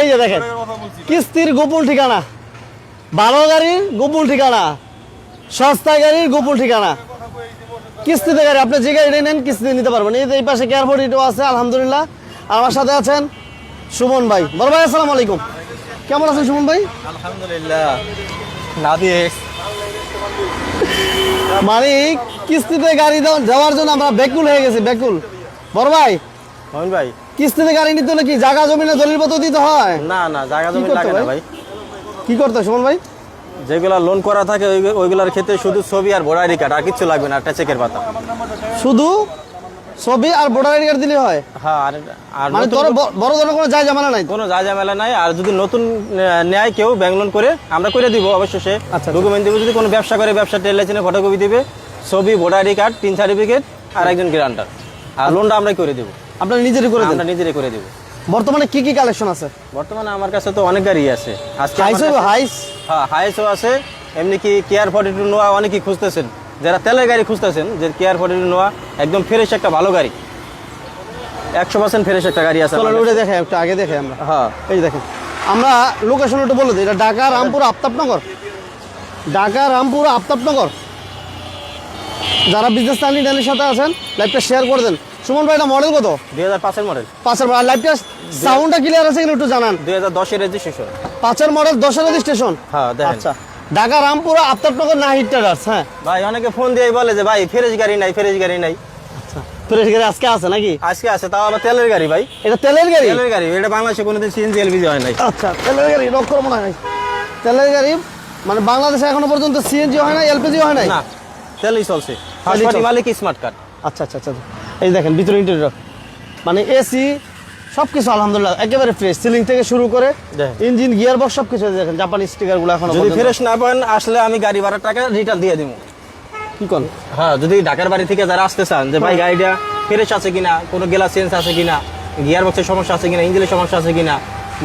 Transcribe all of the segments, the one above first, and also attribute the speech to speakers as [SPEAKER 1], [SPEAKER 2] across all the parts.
[SPEAKER 1] এই যে দেখেন কিস্তির গোপন ঠিকানা। ভালো গাড়ির গোপন ঠিকানা। সস্তা গাড়ির গোপন ঠিকানা। কিস্তিতে গাড়ি আপনি যে গাড়ি নেন কিস্তিতে নিতে পারবেন। এই যে এই পাশে কেয়ারফোর্ড ইটো আছে আলহামদুলিল্লাহ। আমার সাথে আছেন সুমন ভাই। বড় ভাই আসসালামু আলাইকুম। কেমন আছেন সুমন ভাই?
[SPEAKER 2] আলহামদুলিল্লাহ।
[SPEAKER 1] মানে কিস্তিতে গাড়ি দেওয়া- যাওয়ার জন্য আমরা ব্যাকুল হয়ে গেছি ব্যাকুল। বড় ভাই।
[SPEAKER 2] মোহন ভাই
[SPEAKER 1] কিস্তিতে গাড়ি নিতে হলে কি জায়গা জমিনে দলিল পত্র দিতে হয়?
[SPEAKER 2] না না জায়গা জমি লাগে না
[SPEAKER 1] ভাই? কি করতে সুমন ভাই?
[SPEAKER 2] যেগুলা লোন করা থাকে ওই- ওইগুলার ক্ষেত্রে শুধু ছবি আর ভোটার আইডি কার্ড আর কিচ্ছু লাগবে না একটা চেকের পাতা।
[SPEAKER 1] শুধু ছবি আর ভোটার আইডি কার্ড দিলে হয়?
[SPEAKER 2] হ্যাঁ আর আর
[SPEAKER 1] মানে তোর বড় ধরনের কোনো যায় জামানা নাই?
[SPEAKER 2] কোনো যা ঝামেলা নাই আর যদি নতুন নেয় কেউ ব্যাংক লোন করে আমরা করে দিব অবশ্য সে
[SPEAKER 1] আচ্ছা।
[SPEAKER 2] ডকুমেন্ট দিব যদি কোনো ব্যবসা করে ব্যবসা টেলাইসেনে ফটোকপি দিবে ছবি ভোটার আইডি কার্ড তিন সার্টিফিকেট আর একজন গ্রান্টার আর লোনটা আমরাই করে দিব।
[SPEAKER 1] আপনারা নিজেরই করে দেন।
[SPEAKER 2] আমরা নিজেরাই করে দিব।
[SPEAKER 1] বর্তমানে কি কি কালেকশন আছে?
[SPEAKER 2] বর্তমানে আমার কাছে তো অনেক গাড়ি আছে। আজকে
[SPEAKER 1] হাইস হাইস
[SPEAKER 2] হ্যাঁ হাইসও আছে। এমনি কি কেয়ার ফর্টি টু নোয়া অনেকেই খুঁজতেছেন। যারা তেলের গাড়ি খুঁজতেছেন যে কেয়ার ফর্টি টু নোয়া একদম ফ্রেশ একটা ভালো গাড়ি। একশো পার্সেন্ট ফ্রেশ একটা গাড়ি আছে
[SPEAKER 1] চলো ওটা। দেখে একটু আগে দেখে আমরা।
[SPEAKER 2] হ্যাঁ।
[SPEAKER 1] এই দেখেন আমরা লোকেশন একটু বলে দিই এটা ঢাকা রামপুর আফতাবনগর। ঢাকা রামপুর আফতাবনগর। যারা বিজনেস টার্নিডানের সাথে আছেন লাইভটা শেয়ার করে দেন। সুমন ভাই এটা মডেল কত?
[SPEAKER 2] দুই হাজার পাঁচের মডেল
[SPEAKER 1] পাঁচের আর লাইভটা সাউন্ডটা ক্লিয়ার আছে কিনা একটু জানান।
[SPEAKER 2] দুই হাজার দশের রেজিস্ট্রেশন
[SPEAKER 1] পাঁচের মডেল দশের রেজিস্ট্রেশন
[SPEAKER 2] হ্যাঁ
[SPEAKER 1] আচ্ছা। ঢাকা রামপুর আফতাবনগর না হিট ট্রেডার্স হ্যাঁ?
[SPEAKER 2] ভাই অনেকে ফোন দিয়ে বলে যে ভাই ফ্রেশ গাড়ি নাই ফ্রেশ গাড়ি নাই।
[SPEAKER 1] আচ্ছা। ফ্রেশ গাড়ি আজকে আছে নাকি?
[SPEAKER 2] আজকে আছে তাও আবার তেলের গাড়ি ভাই।
[SPEAKER 1] এটা তেলের গাড়ি?
[SPEAKER 2] তেলের গাড়ি এটা বাংলাদেশে কোনোদিন সিএনজি এলপিজি হয় নাই।
[SPEAKER 1] আচ্ছা তেলের গাড়ি লক্ষ্য মনে হয়। তেলের গাড়ি মানে বাংলাদেশে এখনও পর্যন্ত সিএনজি হয় না এলপিজি হয় নাই?
[SPEAKER 2] না তেলই চলছে। মালিক স্মার্ট কার্ড
[SPEAKER 1] আচ্ছা আচ্ছা আচ্ছা। এই দেখেন ভিতরে ইন্টেরিয়র মানে এসি সব কিছু আলহামদুলিল্লাহ একেবারে ফ্রেশ সিলিং থেকে শুরু করে ইঞ্জিন গিয়ার বক্স সব কিছু দেখেন জাপানি স্টিকারগুলো এখন
[SPEAKER 2] যদি ফ্রেশ না পান আসলে আমি গাড়ি ভাড়ার টাকা রিটার্ন দিয়ে দিব।
[SPEAKER 1] কি কোন?
[SPEAKER 2] হ্যাঁ যদি ঢাকার বাড়ি থেকে যারা আসতে চান যে ভাই গাড়িটা ফ্রেশ আছে কিনা কোনো গেলা চেঞ্জ আছে কিনা গিয়ার বক্সের সমস্যা আছে কিনা ইঞ্জিনের সমস্যা আছে কিনা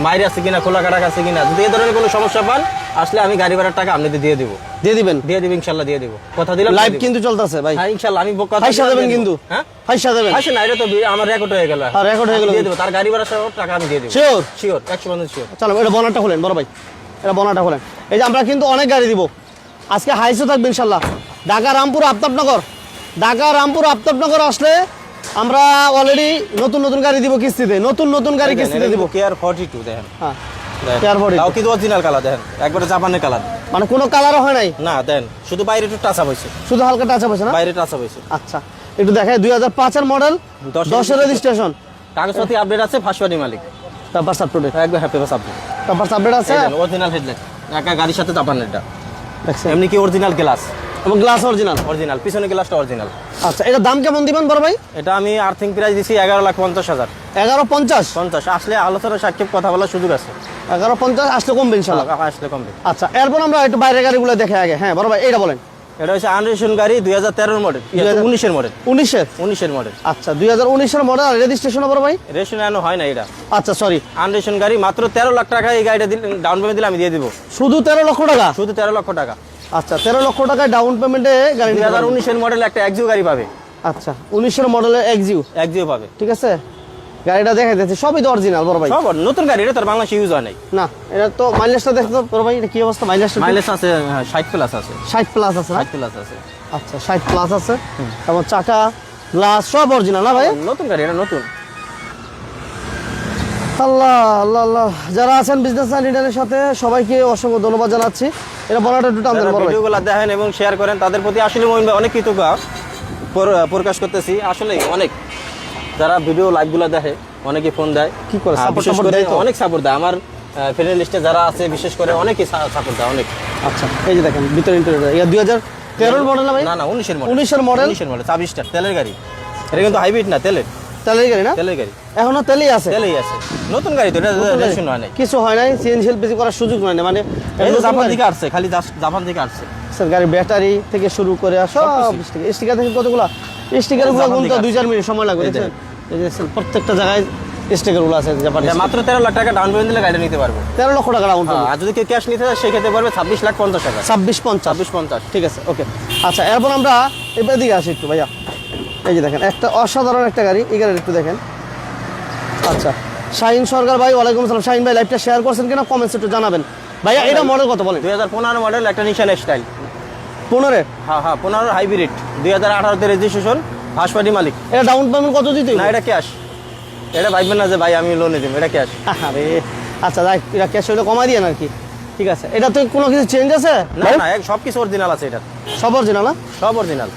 [SPEAKER 2] মাইর আছে কিনা খোলা কাটাক আছে কিনা যদি এই ধরনের কোনো সমস্যা পান আসলে আমি গাড়ি ভাড়ার টাকা আপনাদের দিয়ে দিব।
[SPEAKER 1] দিয়ে দিবেন?
[SPEAKER 2] দিয়ে দিব ইনশাল্লাহ দিয়ে দিব। কথা দিলাম
[SPEAKER 1] লাইভ কিন্তু চলতেছে ভাই।
[SPEAKER 2] হ্যাঁ ইনশাল্লাহ আমি কথা
[SPEAKER 1] পয়সা দেবেন কিন্তু।
[SPEAKER 2] হ্যাঁ?
[SPEAKER 1] পয়সা দেবেন।
[SPEAKER 2] আসে না এটা তো আমার রেকর্ড হয়ে গেল।
[SPEAKER 1] হ্যাঁ, record হয়ে গেল।
[SPEAKER 2] দিয়ে দেবো তার গাড়ি ভাড়া সহ টাকা আমি দিয়ে দেবো।
[SPEAKER 1] শিওর
[SPEAKER 2] শিওর একশো পার্সেন্ট শিওর
[SPEAKER 1] চলো এটা বনারটা খোলেন বড় ভাই। এটা বনারটা খোলেন। এই যে আমরা কিন্তু অনেক গাড়ি দিব। আজকে হাইসও থাকবে ইনশাল্লাহ। ঢাকা রামপুর আফতাবনগর। ঢাকা রামপুর আফতাবনগর আসলে আমরা অলরেডি নতুন নতুন গাড়ি দিব কিস্তিতে। নতুন নতুন গাড়ি কিস্তিতে দিব।
[SPEAKER 2] কেয়ার ফর্টি টু দেখেন।
[SPEAKER 1] হ্যাঁ।
[SPEAKER 2] দেখেন।
[SPEAKER 1] Care 42
[SPEAKER 2] তাও কিন্তু অরিজিনাল কালার দেখেন একবারে জাপানের কালার
[SPEAKER 1] মানে কোনো কালারও হয় নাই?
[SPEAKER 2] না দেন। শুধু বাইরে একটু টাচ আপ হয়েছে।
[SPEAKER 1] শুধু হালকা টাচ আপ না?
[SPEAKER 2] বাইরে টাচ হয়েছে।
[SPEAKER 1] আচ্ছা। একটু দুই হাজার পাঁচের মডেল
[SPEAKER 2] দশের
[SPEAKER 1] দশের রেজিস্ট্রেশন
[SPEAKER 2] কাগজপাতি আপডেট আছে ফার্স্টবাদী মালিক।
[SPEAKER 1] তারপর সাবটুডে
[SPEAKER 2] একবার হ্যাপি বাস আপডেট
[SPEAKER 1] তারপর সাবডেট আছে?
[SPEAKER 2] অরিজিনাল হেডলাইট একা গাড়ির সাথে
[SPEAKER 1] দেখছেন
[SPEAKER 2] এমনি কি অরিজিনাল গ্লাস
[SPEAKER 1] এবং গ্লাস অরিজিনাল
[SPEAKER 2] অরিজিনাল পিছনে গ্লাসটা অরিজিনাল
[SPEAKER 1] আচ্ছা এটা দাম কেমন দিবেন বড় ভাই?
[SPEAKER 2] এটা আমি আর্থিং প্রাইস দিছি এগারো লাখ পঞ্চাশ হাজার।
[SPEAKER 1] এগারো পঞ্চাশ?
[SPEAKER 2] পঞ্চাশ। আসলে আলোচনা সাক্ষেপ কথা বলার সুযোগ আছে।
[SPEAKER 1] এগারো পঞ্চাশ আসলে কমবে ইনশাল্লাহ
[SPEAKER 2] আসলে কমবে।
[SPEAKER 1] আচ্ছা এরপর আমরা একটু বাইরের গাড়িগুলো দেখে আগে। হ্যাঁ বড় ভাই এইটা বলেন।
[SPEAKER 2] এটা হচ্ছে আনরেশন গাড়ি দুই হাজার তেরোর মডেল
[SPEAKER 1] 2000
[SPEAKER 2] উনিশের মডেল
[SPEAKER 1] উনিশের?
[SPEAKER 2] উনিশের মডেল
[SPEAKER 1] আচ্ছা দুই হাজার উনিশের মডেল রেজিস্ট্রেশন বড় ভাই?
[SPEAKER 2] রেশন এনো হয় না এটা।
[SPEAKER 1] আচ্ছা সরি
[SPEAKER 2] আনরেশন গাড়ি মাত্র তেরো লাখ টাকা এই গাড়িটা ডাউন পেমেন্ট দিলে আমি দিয়ে দিব।
[SPEAKER 1] শুধু তেরো লক্ষ টাকা?
[SPEAKER 2] শুধু তেরো লক্ষ টাকা।
[SPEAKER 1] আচ্ছা তেরো লক্ষ টাকায় ডাউন পেমেন্টে গাড়ি
[SPEAKER 2] দুই হাজার। উনিশের মডেল একটা একজিও গাড়ি পাবে।
[SPEAKER 1] আচ্ছা উনিশের মডেলের এক্সিউ
[SPEAKER 2] একজিও পাবে।
[SPEAKER 1] ঠিক আছে? গাড়িটা দেখা যাচ্ছে সবই তো অরিজিনাল বড় ভাই।
[SPEAKER 2] সব নতুন গাড়ি এটা তোর বাংলাদেশে ইউজ হয় নাই।
[SPEAKER 1] না এটা তো মাইলেজটা দেখতে তো বড় ভাই এটা কি অবস্থা? মাইলেজটা
[SPEAKER 2] মাইলেজ আছে ষাট প্লাস আছে।
[SPEAKER 1] ষাট প্লাস আছে না?
[SPEAKER 2] ষাট প্লাস আছে।
[SPEAKER 1] আচ্ছা ষাট প্লাস আছে। এবং চাকা গ্লাস সব অরিজিনাল না ভাই?
[SPEAKER 2] নতুন গাড়ি এটা নতুন।
[SPEAKER 1] আল্লাহ আল্লাহ আল্লাহ। যারা আছেন বিজনেস লিডারের সাথে সবাইকে অসংখ্য ধন্যবাদ জানাচ্ছি। এটা বলাটা একটু টান দেন বড়
[SPEAKER 2] ভিডিওগুলো দেখেন এবং শেয়ার করেন তাদের প্রতি আসলে মহিন ভাই অনেক কৃতজ্ঞ। প্রকাশ করতেছি। আসলে অনেক। যারা ভিডিও লাইভগুলো দেখে অনেকে ফোন দেয়।
[SPEAKER 1] কি করে?
[SPEAKER 2] বিশেষ করে অনেক সাপোর্ট দেয়। আমার ফ্রেন্ড লিস্টে যারা আছে বিশেষ করে অনেকেই সাপোর্ট দেয় অনেক।
[SPEAKER 1] আচ্ছা এই যে দেখেন ভিতরে ইন্টারভিউ দুই হাজার তেরোর মডেল না ভাই?
[SPEAKER 2] না না উনিশের মডেল
[SPEAKER 1] উনিশের মডেল
[SPEAKER 2] উনিশের মডেল ছাব্বিশটা। তেলের গাড়ি। এটা কিন্তু হাইব্রিড না তেলের।
[SPEAKER 1] তেলের গাড়ি না?
[SPEAKER 2] তেলের গাড়ি।
[SPEAKER 1] এখনও তেলই আছে?
[SPEAKER 2] তেলেই আছে। নতুন গাড়ি তো এটা রেজিস্ট্রেশন হয় নাই।
[SPEAKER 1] কিছু হয় নাই এলপিজি করার সুযোগ হয় না মানে
[SPEAKER 2] জাপান। থেকে আসছে খালি জাপান থেকে আসছে।
[SPEAKER 1] স্যার গাড়ির ব্যাটারি থেকে শুরু করে সব স্টিকার থেকে কতগুলো? স্টিকারগুলো
[SPEAKER 2] জাপান
[SPEAKER 1] গুনতে দুই চার মিনিট সময় লাগবে
[SPEAKER 2] এই যে।
[SPEAKER 1] প্রত্যেকটা জায়গায় স্টিকারগুলো আছে জাপানি
[SPEAKER 2] মাত্র তেরো লাখ টাকা ডাউন পেমেন্ট দিলে গাড়িটা নিতে পারব।
[SPEAKER 1] তেরো লক্ষ টাকা ডাউন
[SPEAKER 2] হ্যাঁ, আর যদি কেউ ক্যাশ নিতে চায় সেক্ষেত্রে পারবে ছাব্বিশ লাখ পঞ্চাশ টাকা
[SPEAKER 1] ছাব্বিশ পঞ্চাশ।
[SPEAKER 2] ছাব্বিশ পঞ্চাশ।
[SPEAKER 1] ঠিক আছে ওকে আচ্ছা এরপর আমরা এবার দিকে আসি একটু ভাইয়া। এই যে দেখেন একটা অসাধারণ একটা গাড়ি এই গাড়ির একটু দেখেন। আচ্ছা শাহিন সরকার ভাই ওয়ালাইকুম আসসালাম। শাহিন ভাই লাইভটা শেয়ার করছেন কিনা? কমেন্টস একটু জানাবেন। ভাইয়া এটা মডেল কত বলেন?
[SPEAKER 2] দুই হাজার পনেরো মডেল একটা নিশান স্টাইল
[SPEAKER 1] পনেরো?
[SPEAKER 2] হ্যাঁ হ্যাঁ পনেরো হাইব্রিড দুই হাজার আঠারোতে রেজিস্ট্রেশন হাসপাটি মালিক।
[SPEAKER 1] এটা ডাউন পেমেন্ট কত দিতে
[SPEAKER 2] না এটা ক্যাশ এটা ভাববেন না যে ভাই আমি লোনে দিব। এটা ক্যাশ
[SPEAKER 1] আরে আচ্ছা যাই এটা ক্যাশ হলে কমাই দিয়ে আর কি ঠিক আছে এটা তো কোনো কিছু চেঞ্জ আছে?
[SPEAKER 2] না না সব কিছু অরিজিনাল আছে এটা।
[SPEAKER 1] সব অরিজিনাল না?
[SPEAKER 2] সব অরিজিনাল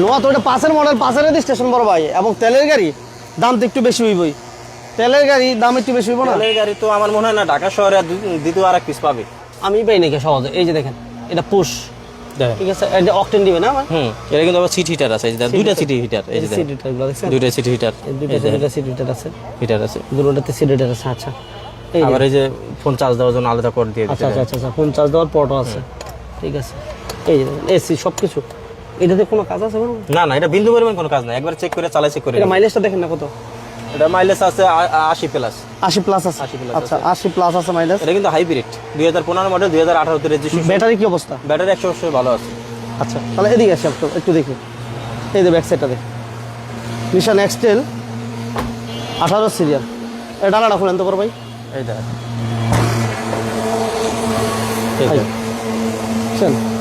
[SPEAKER 1] নোয়া তো এটা পাঁচের মডেল পাঁচের স্টেশন বড় ভাই এবং তেলের গাড়ি দাম তো একটু বেশি হইবই। তেলের গাড়ি দাম একটু বেশি হইব না?
[SPEAKER 2] তেলের গাড়ি তো আমার মনে হয় না ঢাকা শহরে দ্বিতীয় আর এক পিস পাবে।
[SPEAKER 1] আমি পাই নাকি সহজে? এই যে দেখেন এটা পুশ। ঠিক আছে এটা অকটেন দিবে না আমার
[SPEAKER 2] হুম এটা কিন্তু আবার সিট হিটার আছে এই যে দুইটা সিটি হিটার এই যে।
[SPEAKER 1] সিট হিটারগুলো দেখছেন?
[SPEAKER 2] দুইটা সিটি হিটার
[SPEAKER 1] দুইটা দুইটা সিট হিটার আছে।
[SPEAKER 2] হিটার আছে।
[SPEAKER 1] দুটোটাতে সিট হিটার আছে আচ্ছা।
[SPEAKER 2] আবার এই যে ফোন চার্জ দেওয়ার জন্য আলাদা করে দিয়ে
[SPEAKER 1] আচ্ছা আচ্ছা আচ্ছা ফোন চার্জ দেওয়ার পটও আছে। ঠিক আছে। এই যে এসি সব কিছু এটাতে কোনো কাজ আছে
[SPEAKER 2] না না এটা বিন্দু পরিমাণ কোনো কাজ না একবার চেক করে চালাই চেক করে
[SPEAKER 1] এটা। মাইলেজটা দেখেন না কত?
[SPEAKER 2] এটা মাইলেজ আছে আ- আ- আশি প্লাস
[SPEAKER 1] আশি প্লাস আছে।
[SPEAKER 2] 80 plus
[SPEAKER 1] আচ্ছা আশি প্লাস আছে মাইলেজ
[SPEAKER 2] এটা কিন্তু হাইব্রিড দুই হাজার পনেরো মডেল দুই হাজার আঠারোতে রেজিস্ট্রেশন
[SPEAKER 1] ব্যাটারি কি অবস্থা?
[SPEAKER 2] ব্যাটারি একশো বছর ভালো আছে।
[SPEAKER 1] আচ্ছা তাহলে এদিকে আসি একটু একটু দেখি। এই যে ব্যাক সাইডটা দেখি। নিশান এক্সটেল আঠারো সিরিয়াল এটা ডালাটা খুলেন তো করো ভাই?
[SPEAKER 2] এই দেখ?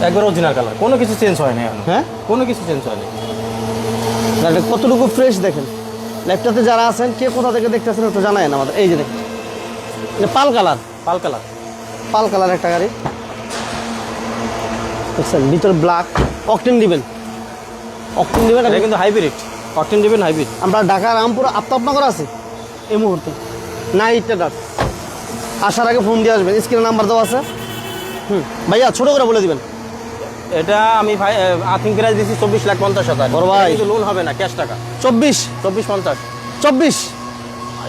[SPEAKER 2] একবার অরিজিনাল কালার কোনো কিছু চেঞ্জ হয় না
[SPEAKER 1] হ্যাঁ?
[SPEAKER 2] কোনো কিছু চেঞ্জ হয়নি
[SPEAKER 1] গাড়িটা কতটুকু ফ্রেশ দেখেন। ল্যাপটপে যারা আছেন কে কোথা থেকে দেখতে দেখতেছেন একটু জানায়েন আমাদের। এই যে pearl colour.
[SPEAKER 2] Pearl colour.
[SPEAKER 1] Pearl colour একটা গাড়ি। দেখছেন ভিতরে ব্ল্যাক অকটেন দিবেন। অকটেন দিবেন
[SPEAKER 2] এটা কিন্তু হাইব্রিড অকটেন দিবেন হাইব্রিড
[SPEAKER 1] আমরা ঢাকা রামপুর আফতাবনগর আছি। এই মুহূর্তে। নাইট ট্রেডার আসার আগে ফোন দিয়ে আসবেন। স্ক্রিনে নাম্বার দেওয়া আছে। হুম। ভাইয়া ছোটো করে বলে দিবেন।
[SPEAKER 2] এটা আমি ভাই আর্থিং প্রাইস দিচ্ছি চব্বিশ লাখ পঞ্চাশ হাজার।
[SPEAKER 1] বড় ভাই।
[SPEAKER 2] কিন্তু লোন হবে না ক্যাশ টাকা।
[SPEAKER 1] চব্বিশ?
[SPEAKER 2] চব্বিশ পঞ্চাশ।
[SPEAKER 1] চব্বিশ?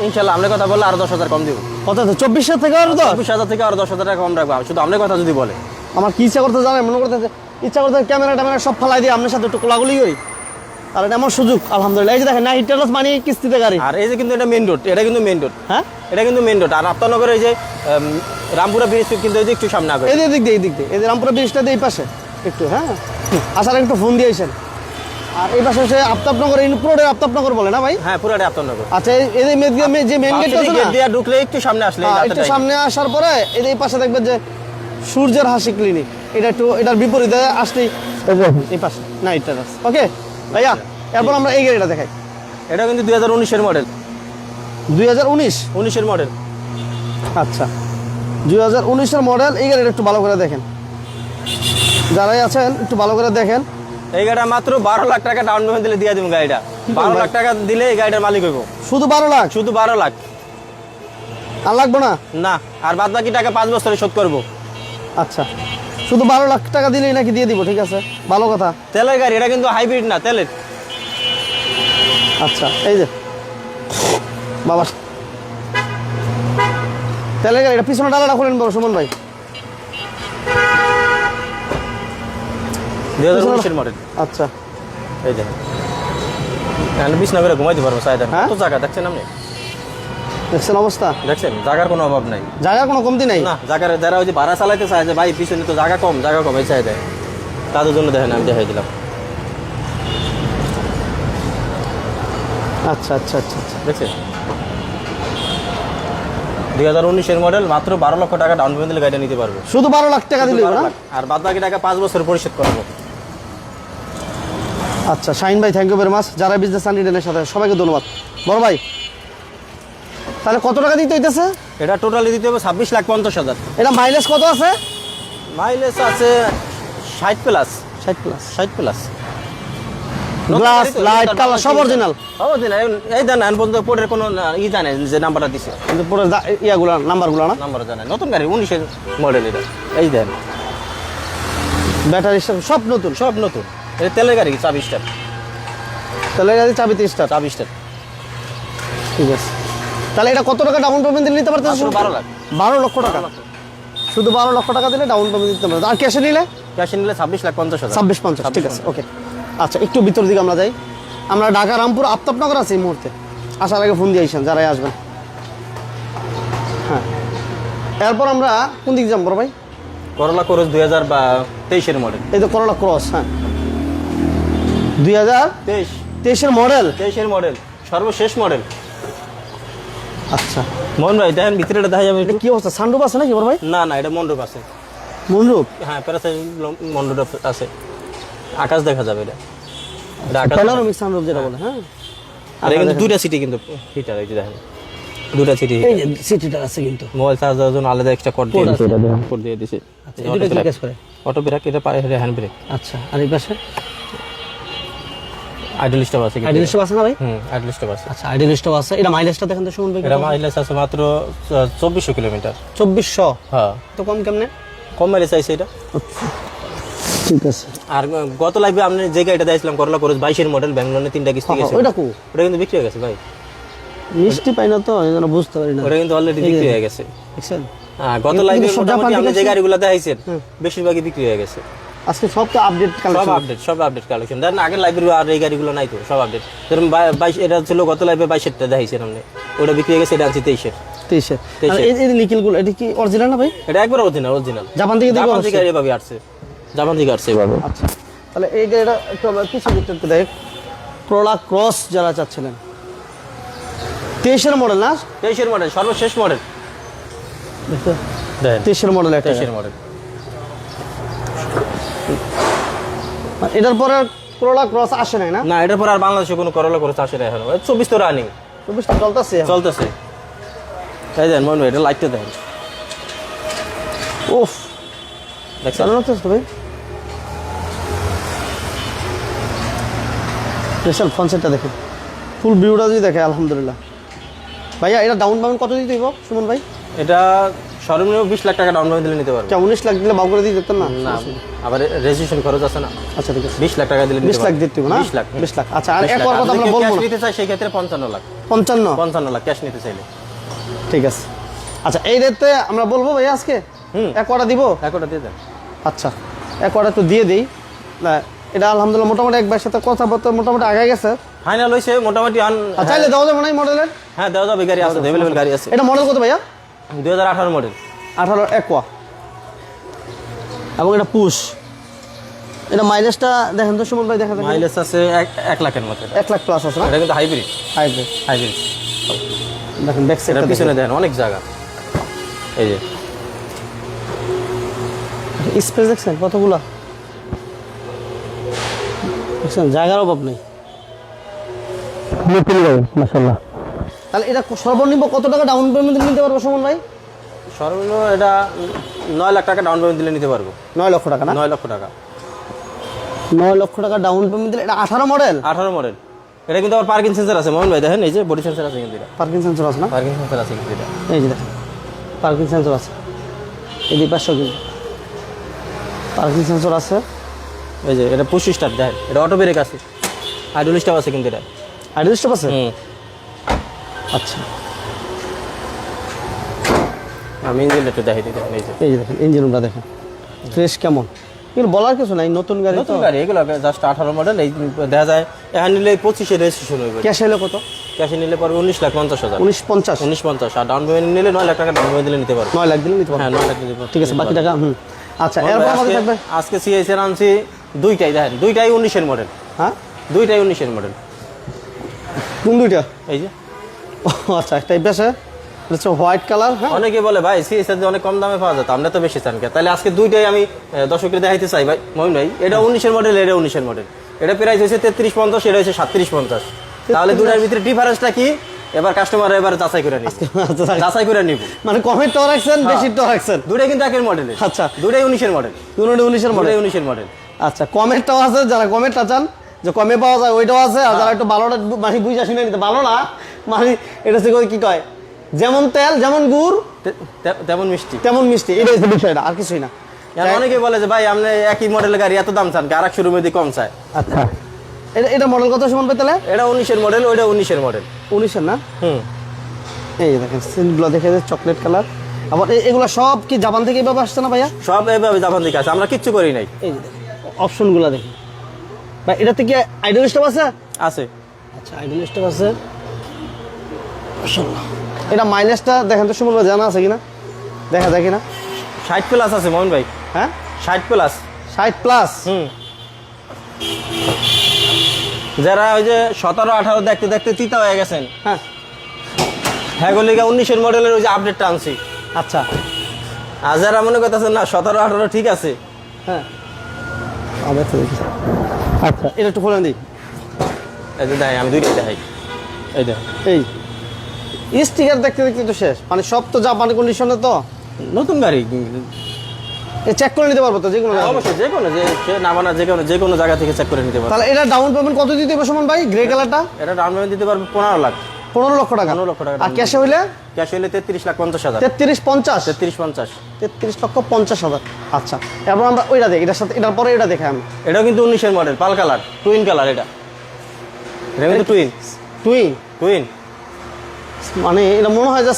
[SPEAKER 2] ইনশাল্লাহ আমরা কথা বললে আরও দশ হাজার কম দিব।
[SPEAKER 1] কত আছে? চব্বিশের থেকে আরও দশ?
[SPEAKER 2] চব্বিশ হাজার থেকে আরও দশ হাজার টাকা কম রাখব শুধু আপনার কথা যদি বলে।
[SPEAKER 1] আমার কি ইচ্ছা করতে জানেন? মনে করতে ইচ্ছা করতে ক্যামেরা ট্যামেরা সব ফালাই দিয়ে আপনার সাথে একটু কোলাগুলি করি। আর এটা আমার সুযোগ আলহামদুলিল্লাহ। এই যে দেখেন নাইট ট্রেডার্স মানে কিস্তিতে গাড়ি।
[SPEAKER 2] আর এই যে কিন্তু এটা মেন রোড এটা কিন্তু মেন রোড
[SPEAKER 1] হ্যাঁ?
[SPEAKER 2] এটা কিন্তু মেন রোড আর আপনার এই যে রামপুরা ব্রিজ কিন্তু এই যে একটু সামনে আগে।
[SPEAKER 1] এই দিক দিয়ে এই দিক দিয়ে। এই যে রামপুরা ব্রিজটা দিয়ে এই পাশে। একটু হ্যাঁ? আসার একটু ফোন দিয়েছেন আর এই পাশে সে আফতাবনগর এই পুরোটা আফতাবনগর বলে না ভাই?
[SPEAKER 2] হ্যাঁ পুরাটা আপনার
[SPEAKER 1] আচ্ছা এই- যে যে মেন গেট আছে না?
[SPEAKER 2] দিয়ে ঢুকলে একটু সামনে আসলে
[SPEAKER 1] হ্যাঁ। একটু সামনে আসার পরে এই যে পাশে দেখবেন যে সূর্যের হাসি ক্লিনিক এটা একটু এটার বিপরীতে আসলেই এই পাশে। না এটা ওকে ভাইয়া এরপর আমরা এই গাড়িটা দেখাই।
[SPEAKER 2] এটা কিন্তু দুই হাজার উনিশের মডেল
[SPEAKER 1] দুই হাজার উনিশ?
[SPEAKER 2] উনিশের মডেল
[SPEAKER 1] আচ্ছা। দুই হাজার উনিশের মডেল এই গাড়িটা একটু ভালো করে দেখেন। যারাই আছেন একটু ভালো করে দেখেন।
[SPEAKER 2] এই গাড়িটা মাত্র বারো লাখ টাকা ডাউন পেমেন্ট দিলে দিয়ে দিব গাড়িটা। বারো লাখ টাকা দিলে এই গাড়িটার মালিক হইব।
[SPEAKER 1] শুধু বারো লাখ?
[SPEAKER 2] শুধু বারো লাখ।
[SPEAKER 1] আর লাগবো না?
[SPEAKER 2] না আর বাদ বাকি টাকা পাঁচ বছরে শোধ করব।
[SPEAKER 1] আচ্ছা। শুধু বারো লাখ টাকা দিলেই নাকি দিয়ে দিব ঠিক আছে? ভালো কথা।
[SPEAKER 2] তেলের গাড়ি এটা কিন্তু হাইব্রিড না তেলের।
[SPEAKER 1] আচ্ছা এই যে। বাবা। তেলের গাড়ি এটা পিছনে ডালাটা খুলেন বড় সুমন ভাই।
[SPEAKER 2] দুই হাজার উনিশের মডেল
[SPEAKER 1] আচ্ছা।
[SPEAKER 2] এই দেখেন ঘুমাইতে পারব সাইড
[SPEAKER 1] হ্যাঁ?
[SPEAKER 2] জায়গা দেখছেন আপনি?
[SPEAKER 1] দেখছেন অবস্থা?
[SPEAKER 2] দেখছেন? জায়গার কোনো অভাব নাই।
[SPEAKER 1] জায়গা কোনো কমতি নাই?
[SPEAKER 2] না জায়গার যারা ওই যে ভাড়া চালাইতে চায় যে ভাই পিছনে তো জায়গা কম জায়গা কম এই চাই দেয় তাদের জন্য দেখেন আমি দেখাই দিলাম।
[SPEAKER 1] আচ্ছা আচ্ছা আচ্ছা আচ্ছা।
[SPEAKER 2] দেখছেন? দুই হাজার উনিশের মডেল মাত্র বারো লক্ষ টাকা ডাউন পেমেন্ট দিলে গাড়িটা নিতে পারবে।
[SPEAKER 1] শুধু বারো লাখ টাকা দিলে না?
[SPEAKER 2] আর বাদ বাকি টাকা পাঁচ বছর পরিশোধ করব।
[SPEAKER 1] আচ্ছা শাহিন ভাই থ্যাংক ইউ ভেরি মাচ যারা বিজনেস আনলিডেনের সাথে সবাইকে ধন্যবাদ। বড় ভাই তাহলে কত টাকা দিতে হইতেছে?
[SPEAKER 2] এটা টোটালি দিতে হবে ছাব্বিশ লাখ পঞ্চাশ হাজার।
[SPEAKER 1] এটা মাইলেজ কত আছে?
[SPEAKER 2] মাইলেজ আছে ষাট প্লাস
[SPEAKER 1] ষাট প্লাস
[SPEAKER 2] ষাট প্লাস
[SPEAKER 1] গ্লাস লাইট কালার সব অরিজিনাল
[SPEAKER 2] এই দেন এখন পর্যন্ত পোর্টের কোনো না- ই জানে যে নাম্বারটা দিছে।
[SPEAKER 1] কিন্তু পুরো দা- ইয়াগুলো নাম্বারগুলো না?
[SPEAKER 2] নাম্বার জানে। নতুন গাড়ি উনিশের মডেল এটা। এই দেন।
[SPEAKER 1] ব্যাটারি সব নতুন?
[SPEAKER 2] সব নতুন। এটা তেলের গাড়ি চাবি স্টার
[SPEAKER 1] তাহলে গাড়ি চাবি তিরিশটা
[SPEAKER 2] চাবি স্টার
[SPEAKER 1] ঠিক আছে। তাহলে এটা কত টাকা ডাউন পেমেন্ট দিলে নিতে পারতেন?
[SPEAKER 2] মাত্র বারো লাখ।
[SPEAKER 1] বারো লক্ষ টাকা। শুধু বারো লক্ষ টাকা দিলে ডাউন পেমেন্ট দিতে পারতেন। আর ক্যাশে নিলে?
[SPEAKER 2] ক্যাশে নিলে ছাব্বিশ লাখ পঞ্চাশ হাজার।
[SPEAKER 1] ছাব্বিশ পঞ্চাশ। ঠিক আছে ওকে আচ্ছা একটু ভিতর দিকে আমরা যাই। আমরা ঢাকা রামপুর আফতাবনগর আছি এই মুহূর্তে। আসার আগে ফোন দিয়ে আইসেন যারাই আসবেন। হ্যাঁ। এরপর আমরা কোন দিকে যাব ভাই?
[SPEAKER 2] করলা করস দুই হাজার বা তেইশের মডেল
[SPEAKER 1] এই তো করোলা ক্রস হ্যাঁ। দুই হাজার?
[SPEAKER 2] তেইশ।
[SPEAKER 1] তেইশের মডেল
[SPEAKER 2] তেইশের মডেল সর্বশেষ মডেল
[SPEAKER 1] আচ্ছা।
[SPEAKER 2] মোহন ভাই দেখেন ভিতরেটা দেখা যাবে
[SPEAKER 1] এটা কি অবস্থা? সানরুফ আছে নাকি ভাই?
[SPEAKER 2] না না এটা মণ্ডপ আছে।
[SPEAKER 1] মনরূপ?
[SPEAKER 2] হ্যাঁ প্যারাসাইড মণ্ডপ আছে। আকাশ দেখা যাবে এটা। এটা আকাশ
[SPEAKER 1] প্যানোরামিক সানরুফ যেটা বলে হ্যাঁ?
[SPEAKER 2] আর কিন্তু দুইটা সিটি কিন্তু হিটার এই যে দেখেন। দুইটা সিটি
[SPEAKER 1] এই যে সিটিটা আছে কিন্তু।
[SPEAKER 2] মোবাইল চার্জ দেওয়ার জন্য আলাদা এক্সট্রা কোড দিয়ে দিয়ে দিছে।
[SPEAKER 1] আচ্ছা এটা কি কাজ করে।
[SPEAKER 2] অটো ব্রেক এটা পারে হ্যান্ড ব্রেক
[SPEAKER 1] আচ্ছা আর এই পাশে?
[SPEAKER 2] আইডল স্টপ আছে কিন্তু
[SPEAKER 1] স্টপ আছে না ভাই?
[SPEAKER 2] হুম আইডল স্টপ আছে।
[SPEAKER 1] আচ্ছা আইডিয়াল স্টপ আছে। এটা মাইলেজটা দেখেন তো শুনুন ভাই
[SPEAKER 2] এটা মাইলেজ আছে মাত্র চব্বিশশো কিলোমিটার।
[SPEAKER 1] চব্বিশশো?
[SPEAKER 2] হ্যাঁ।
[SPEAKER 1] তো কম কেমনে?
[SPEAKER 2] কম মাইলেজ চাইছে এটা।
[SPEAKER 1] ঠিক আছে।
[SPEAKER 2] আর গত লাইভে আপনি যে গাড়িটা দিয়েছিলাম করলা করে বাইশের মডেল ব্যাঙ্গালোরে তিনটা কিস্তি গেছে
[SPEAKER 1] কো?
[SPEAKER 2] ওটা কিন্তু বিক্রি হয়ে গেছে ভাই।
[SPEAKER 1] মিষ্টি পাই না তো এই জন্য বুঝতে পারি না।
[SPEAKER 2] ওটা কিন্তু অলরেডি বিক্রি হয়ে গেছে।
[SPEAKER 1] দেখছেন?
[SPEAKER 2] হ্যাঁ গত
[SPEAKER 1] কিন্তু
[SPEAKER 2] লাইভে মোটামুটি আপনি যে গাড়িগুলো দেখাইছেন বেশিরভাগই বিক্রি হয়ে গেছে।
[SPEAKER 1] আজকে সব তো আপডেট
[SPEAKER 2] সব আপডেট সব আপডেট কালেকশন দেন আগের লাইভের আর এই গাড়িগুলো নাই তো সব আপডেট বা- বাইশ এটা ছিল গত লাইভে বাইশেরটা দেখাইছেন আপনি ওটা বিক্রি হয়ে গেছে এটা আনছি তেইশের।
[SPEAKER 1] তেইশে
[SPEAKER 2] তেইশে।
[SPEAKER 1] আর এই এই এটা কি অরিজিনাল না ভাই?
[SPEAKER 2] এটা একবার অরিজিনাল অরিজিনাল
[SPEAKER 1] জাপান থেকে
[SPEAKER 2] জাপান থেকে এভাবে আসছে। জাপান থেকে আসছে এভাবে
[SPEAKER 1] আচ্ছা। তাহলে এই গাড়িটা একটু আমরা কিছু একটু দেখ। ক্রোলা ক্রস যারা চাচ্ছিলেন। তেইশের মডেল না?
[SPEAKER 2] তেইশের মডেল সর্বশেষ মডেল
[SPEAKER 1] দেখো। তেইশের মডেল একটা।
[SPEAKER 2] তেইশের মডেল
[SPEAKER 1] এটার পরে ক্রোলা ক্রস আসে নাই না?
[SPEAKER 2] না এটার পর আর বাংলাদেশে কোনো করলা করে আসে না এখন। চব্বিশ তো রানিং
[SPEAKER 1] চব্বিশটা চলতেছে।
[SPEAKER 2] চলতেছে। এই দেন মনে এটা লাইটটা দেন।
[SPEAKER 1] ওফ
[SPEAKER 2] দেখছেন?
[SPEAKER 1] তো ভাই। স্পেশাল ফনসেটটা দেখেন। ফুল ভিউটা যদি দেখে আলহামদুলিল্লাহ। ভাইয়া এটা ডাউন পেমেন্ট কত দিতে হইব সুমন ভাই?
[SPEAKER 2] এটা সর্বনিম্ন বিশ লাখ টাকা ডাউন পেমেন্ট দিলে নিতে পারবে।
[SPEAKER 1] উনিশ লাখ দিলে বাউ করে দিয়ে দিতেন না?
[SPEAKER 2] না আবার রেজিস্ট্রেশন খরচ আছে না।
[SPEAKER 1] আচ্ছা ঠিক আছে।
[SPEAKER 2] বিশ লাখ টাকা দিলে
[SPEAKER 1] বিশ লাখ দিতে না?
[SPEAKER 2] বিশ লাখ
[SPEAKER 1] বিশ লাখ। আচ্ছা আর
[SPEAKER 2] 20
[SPEAKER 1] এক কথা আমরা বলব
[SPEAKER 2] নিতে চাই সেই ক্ষেত্রে পঞ্চান্ন লাখ।
[SPEAKER 1] পঞ্চান্ন?
[SPEAKER 2] পঞ্চান্ন লাখ ক্যাশ নিতে চাইলে।
[SPEAKER 1] ঠিক আছে। আচ্ছা এই রেটে আমরা বলব ভাই আজকে?
[SPEAKER 2] হুম।
[SPEAKER 1] এক কটা দিব?
[SPEAKER 2] একটা দিয়ে দেন।
[SPEAKER 1] আচ্ছা এক কটা তো দিয়ে দিই। না এটা আলহামদুলিল্লাহ মোটামুটি একবার সাথে কথাবার্তা মোটামুটি আগে গেছে।
[SPEAKER 2] ফাইনাল হয়েছে মোটামুটি আন
[SPEAKER 1] চাইলে দেওয়া যাবে না মডেলের
[SPEAKER 2] হ্যাঁ দেওয়া যাবে গাড়ি আছে অ্যাভেলেবেল গাড়ি আছে।
[SPEAKER 1] এটা মডেল কত ভাইয়া?
[SPEAKER 2] দুই হাজার আঠারো মডেল
[SPEAKER 1] আঠারো একোয়া এবং এটা পুশ এটা মাইলেজটা দেখেন তো সুমন ভাই দেখা
[SPEAKER 2] মাইলেজ আছে এক এক লাখের মতো
[SPEAKER 1] এক লাখ প্লাস আছে
[SPEAKER 2] এটা কিন্তু হাইব্রিড
[SPEAKER 1] হাইব্রিড
[SPEAKER 2] হাইব্রিড
[SPEAKER 1] দেখেন ব্যাক সাইডটা
[SPEAKER 2] পিছনে দেখেন অনেক জায়গা। এই যে।
[SPEAKER 1] স্পেস দেখছেন? কতগুলা? দেখছেন? জায়গার অভাব নেই। মাশাল্লাহ তাহলে এটা সর্বনিম্ন কত টাকা ডাউন পেমেন্ট নিতে পারব সুমন ভাই?
[SPEAKER 2] সর্বনিম্ন এটা নয় লাখ টাকা ডাউন পেমেন্ট দিলে নিতে পারব।
[SPEAKER 1] নয় লক্ষ টাকা না?
[SPEAKER 2] নয় লক্ষ টাকা।
[SPEAKER 1] নয় লক্ষ টাকা ডাউন পেমেন্ট দিলে এটা আঠারো মডেল
[SPEAKER 2] আঠারো মডেল এটা কিন্তু আবার পার্কিং সেন্সার আছে মোহন ভাই দেখেন এই যে বডি সেন্সার আছে কিন্তু এটা।
[SPEAKER 1] পার্কিং সেন্সর আছে না?
[SPEAKER 2] পার্কিং সেন্সার আছে কিন্তু এটা।
[SPEAKER 1] এই যে দেখেন পার্কিং সেন্সর আছে। এই যে পাঁচশো কিন্তু পার্কিং সেন্সর আছে।
[SPEAKER 2] এই যে এটা পুশ স্টার্ট দেখেন এটা অটো ব্রেক আছে। আইডল স্টাপ আছে কিন্তু এটা।
[SPEAKER 1] আইডি স্টপ আছে?
[SPEAKER 2] হুম।
[SPEAKER 1] আচ্ছা।
[SPEAKER 2] আমি ইঞ্জিনটা একটু দেখাই দিই দেখেন এই যে।
[SPEAKER 1] এই যে দেখেন ইঞ্জিনটা দেখেন। ফ্রেশ কেমন? কিন্তু বলার কিছু নাই নতুন গাড়ি
[SPEAKER 2] নতুন গাড়ি এগুলো জাস্ট আঠারো মডেল এই দেখা যায় এখানে নিলে পঁচিশে রেজিস্ট্রেশন হইবে।
[SPEAKER 1] ক্যাশ এলো কত?
[SPEAKER 2] ক্যাশে নিলে পড়বে উনিশ লাখ পঞ্চাশ হাজার।
[SPEAKER 1] উনিশ পঞ্চাশ?
[SPEAKER 2] উনিশ পঞ্চাশ আর ডাউন পেমেন্ট নিলে নয় লাখ টাকা ডাউন পেমেন্ট দিলে নিতে পারবে।
[SPEAKER 1] নয় লাখ দিলে নিতে পারব।
[SPEAKER 2] হ্যাঁ নয় লাখ দিলে
[SPEAKER 1] ঠিক আছে বাকি টাকা হুম। আচ্ছা এরপর আমাদের থাকবে?
[SPEAKER 2] আজকে সিএসএর আনছি দুইটাই দেখেন দুইটাই উনিশের মডেল
[SPEAKER 1] হ্যাঁ?
[SPEAKER 2] দুইটাই উনিশের মডেল
[SPEAKER 1] কোন দুইটা?
[SPEAKER 2] এই যে।
[SPEAKER 1] আচ্ছা একটা এই পাশে হচ্ছে হোয়াইট কালার হ্যাঁ?
[SPEAKER 2] অনেকে বলে ভাই সিএসএর যে অনেক কম দামে পাওয়া যায় আমরা তো বেশি চান তাহলে আজকে দুইটাই আমি দর্শকদের দেখাইতে চাই ভাই ভাই। এটা উনিশের মডেল এটা উনিশের মডেল এটা প্রাইস হয়েছে তেত্রিশ পঞ্চাশ এটা সাতত্রিশ পঞ্চাশ। তাহলে দুটার ভিতরে ডিফারেন্সটা কি? এবার কাস্টমার এবার যাচাই করে নিব।
[SPEAKER 1] আচ্ছা,
[SPEAKER 2] যাচাই করে নিব।
[SPEAKER 1] মানে কমের টো রাখছেন বেশি টো রাখছেন।
[SPEAKER 2] দুটাই কিন্তু একের মডেলের
[SPEAKER 1] আচ্ছা।
[SPEAKER 2] দুটাই উনিশের মডেল
[SPEAKER 1] দুটো উনিশের মডেল
[SPEAKER 2] উনিশের মডেল
[SPEAKER 1] আচ্ছা কমেরটাও আছে যারা কমেরটা চান যে কমে পাওয়া যায় ওইটাও আছে আর যারা একটু ভালোটা মানে বুঝা শুনে নিতে ভালো না মানে এটা হচ্ছে কি কয়? যেমন তেল যেমন গুড়
[SPEAKER 2] তেমন মিষ্টি।
[SPEAKER 1] তেমন মিষ্টি। এটাই হচ্ছে বিষয়টা আর কিছুই না।
[SPEAKER 2] অনেকে বলে যে ভাই আপনি একই মডেলের গাড়ি এত দাম চান আর এক শোরুমে দিয়ে কম চায়।
[SPEAKER 1] আচ্ছা। এটা এটা মডেল কত সমান পাই তাহলে?
[SPEAKER 2] এটা উনিশের মডেল ওইটা উনিশের মডেল
[SPEAKER 1] উনিশের না?
[SPEAKER 2] হুম।
[SPEAKER 1] এই দেখেন সিনগুলো দেখে যে চকলেট কালার আবার এগুলো সব কি জাপান থেকে এভাবে আসছে না ভাইয়া?
[SPEAKER 2] সব এইভাবে জাপান থেকে আছে আমরা কিচ্ছু করি নাই।
[SPEAKER 1] এই অপশনগুলো দেখেন ভাই এটাতে কি আইডল স্টপ আছে?
[SPEAKER 2] আছে।
[SPEAKER 1] আচ্ছা আইডল স্টপ আছে। মাশাআল্লাহ। এটা মাইলেজটা দেখেন তো সুমন ভাই জানা আছে কিনা? দেখা যায় কিনা?
[SPEAKER 2] ষাট প্লাস আছে মোহন ভাই।
[SPEAKER 1] হ্যাঁ?
[SPEAKER 2] ষাট প্লাস
[SPEAKER 1] ষাট প্লাস
[SPEAKER 2] হুম। যারা ওই যে সতেরো আঠারো দেখতে দেখতে তিতা হয়ে গেছেন
[SPEAKER 1] হ্যাঁ।
[SPEAKER 2] হ্যাঁ গলিকা উনিশের মডেলের ওই যে আপডেটটা আনছি।
[SPEAKER 1] আচ্ছা।
[SPEAKER 2] আর যারা মনে করতেছেন না সতেরো আঠারো ঠিক আছে।
[SPEAKER 1] হ্যাঁ। আবার তো দেখি। আচ্ছা এটা একটু খুলে দিই।
[SPEAKER 2] এই যে দেখাই আমি দুইটাই দেখাই। এই দেখ।
[SPEAKER 1] এই। স্টিকার দেখতে দেখতে তো শেষ। মানে সব তো জাপানি কন্ডিশনে তো।
[SPEAKER 2] নতুন গাড়ি।
[SPEAKER 1] চেক করে নিতে পারব তো যে কোনো?
[SPEAKER 2] অবশ্যই যে কোনো যে নামানা যে কোনো যে কোনো জায়গা থেকে চেক করে নিতে পারবে।
[SPEAKER 1] তাহলে এটা ডাউন পেমেন্ট কত দিতে হবে সমান ভাই? গ্রে কালারটা
[SPEAKER 2] এটা ডাউন পেমেন্ট দিতে পারবে পনেরো লাখ।
[SPEAKER 1] পনেরো লক্ষ টাকা।
[SPEAKER 2] 15 লক্ষ টাকা
[SPEAKER 1] আর ক্যাশে হইলে?
[SPEAKER 2] ক্যাশ হইলে তেত্রিশ লাখ পঞ্চাশ হাজার।
[SPEAKER 1] তেত্রিশ পঞ্চাশ?
[SPEAKER 2] তেত্রিশ পঞ্চাশ।
[SPEAKER 1] তেত্রিশ লক্ষ পঞ্চাশ হাজার। আচ্ছা এরপর আমরা ওইটা দেখি। এটার সাথে এটার পরে এটা দেখে আমি।
[SPEAKER 2] এটাও কিন্তু উনিশের model pearl colour twin colour এটা। এটা কিন্তু টুইন
[SPEAKER 1] তুই
[SPEAKER 2] টুইন
[SPEAKER 1] মানে এটা মনে হয় যে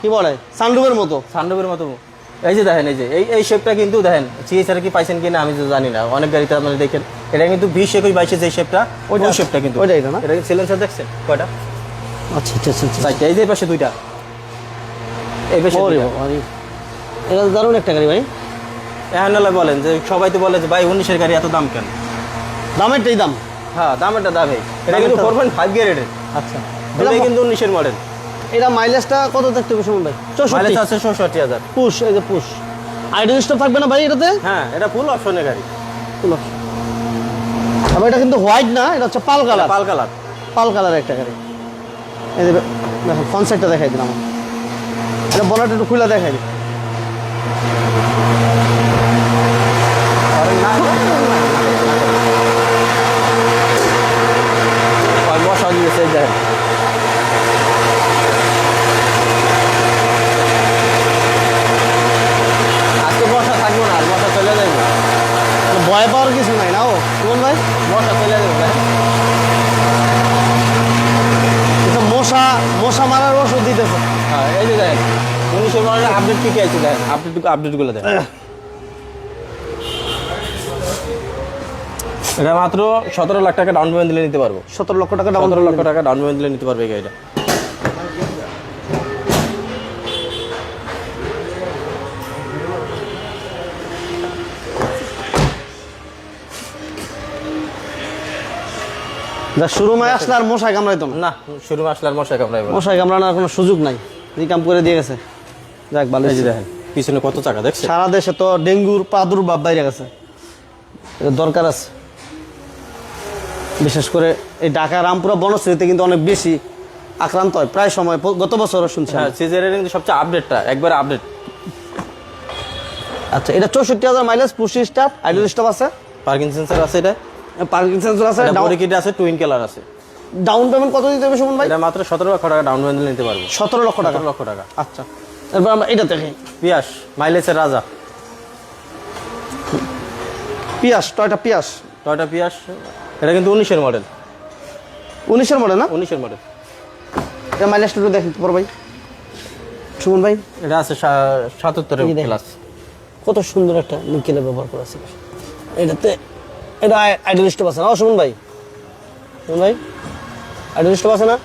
[SPEAKER 1] কি বলে সানরুফের মতো।
[SPEAKER 2] সান্ডবের মতো। এই যে দেখেন এই যে এই এই শেপটা কিন্তু দেখেন সিএসআর কি পাইছেন কিনা আমি তো জানি না। অনেক গাড়িতে আপনারা দেখেন এটা কিন্তু বিশ একুশ বাইশে যে শেপটা ওই শেপটা কিন্তু।
[SPEAKER 1] ওইটা এটা না?
[SPEAKER 2] এটা সিলেন্সার দেখছেন? কয়টা?
[SPEAKER 1] আচ্ছা আচ্ছা আচ্ছা আচ্ছা।
[SPEAKER 2] এই যে পাশে দুইটা। এই পাশে।
[SPEAKER 1] এটা দারুণ একটা গাড়ি ভাই।
[SPEAKER 2] এখন হলে বলেন যে সবাই তো বলে যে ভাই উনিশের গাড়ি এত দাম কেন?
[SPEAKER 1] দামেরটাই দাম।
[SPEAKER 2] হ্যাঁ দাম এটা দামে এটা কিন্তু ফোর পয়েন্ট ফাইভ গ্রেডের
[SPEAKER 1] আচ্ছা।
[SPEAKER 2] এটা কিন্তু উনিশের মডেল
[SPEAKER 1] এটা মাইলেজটা কত দেখতে হবে সুমন ভাই? চৌষট্টি।
[SPEAKER 2] মাইলেজ আছে চৌষট্টি হাজার।
[SPEAKER 1] পুশ এই যে পুশ আইডেল স্টপ থাকবে না ভাই এটাতে?
[SPEAKER 2] হ্যাঁ এটা ফুল অপশনের গাড়ি।
[SPEAKER 1] পুলো। আবার এটা কিন্তু হোয়াইট না এটা হচ্ছে pearl colour.
[SPEAKER 2] Pearl colour.
[SPEAKER 1] Pearl colour একটা গাড়ি। এই দেখেন ফ্রন্ট সাইডটা দেখাই দিলাম। এটা বলাটা একটু খুলে দেখাই দিই
[SPEAKER 2] বসা দিয়েছে এই দেখেন আজকে বসা থাকব না আর বসা চলে যাব
[SPEAKER 1] ভয় পাওয়ার কিছু নাই না ও সুমন ভাই
[SPEAKER 2] বসা চলে যাব দেখেন।
[SPEAKER 1] এটা মশা মশা মারার ওষুধ দিতেছে
[SPEAKER 2] হ্যাঁ এই যে দেখেন উনিশের মডেলের আপডেট কি কি আছে দেখেন আপডেট আপডেটগুলো দেখেন এটা মাত্র সতেরো লাখ টাকা ডাউন পেমেন্ট দিলে নিতে পারব।
[SPEAKER 1] সতেরো লক্ষ টাকা
[SPEAKER 2] পনেরো লক্ষ টাকা ডাউন পেমেন্ট দিলে নিতে পারবে এই গাড়িটা।
[SPEAKER 1] যা শুরু মায় আসলে আর মশাই কামড়াইতো না।
[SPEAKER 2] না শুরু আসলে আর মশাই কামড়াই বলে।
[SPEAKER 1] মশাই কামড়ানোর কোনো সুযোগ নাই। রিকাম করে দিয়ে গেছে। যাক ভালো
[SPEAKER 2] এই। দেখেন। পিছনে কত চাকা দেখছেন?
[SPEAKER 1] সারা দেশে তো ডেঙ্গুর প্রাদুর্ভাব বাইরে গেছে। এটা দরকার আছে। বিশেষ করে এই ঢাকা রামপুরা বনশ্রীতে কিন্তু অনেক বেশি আক্রান্ত হয়। প্রায় সময় গত বছরও শুনছি
[SPEAKER 2] হ্যাঁ সিজারের কিন্তু সবচেয়ে আপডেটটা একবার আপডেট
[SPEAKER 1] আচ্ছা এটা চৌষট্টি হাজার mileage push start idle stop আছে।
[SPEAKER 2] পার্কিং সেন্সার আছে এটা?
[SPEAKER 1] পার্কিং সেন্সর আছে।
[SPEAKER 2] কিট আছে টুইন কালার আছে।
[SPEAKER 1] ডাউন পেমেন্ট কত দিতে হবে সুমন ভাই?
[SPEAKER 2] এটা মাত্র সতেরো লক্ষ টাকা ডাউন পেমেন্ট নিতে পারব।
[SPEAKER 1] সতেরো লক্ষ টাকা।
[SPEAKER 2] লক্ষ টাকা।
[SPEAKER 1] আচ্ছা। এরপর আমরা এটা দেখি।
[SPEAKER 2] পিয়াস মাইলেজের রাজা।
[SPEAKER 1] পিয়াস টয়টা পিয়াস।
[SPEAKER 2] টয়টা পিয়াস এটা কিন্তু উনিশের মডেল
[SPEAKER 1] উনিশের মডেল না?
[SPEAKER 2] উনিশের মডেল
[SPEAKER 1] এটা মাইলেজটা একটু দেখেন পর ভাই। সুমন ভাই।
[SPEAKER 2] এটা আছে সা- সাতাত্তরের
[SPEAKER 1] যে কত সুন্দর একটা নিকেলে ব্যবহার করা আছে। এটাতে এটা আইডল স্টপ আছে না? সুমন ভাই। সুমন ভাই আইডল স্টপ আছে না?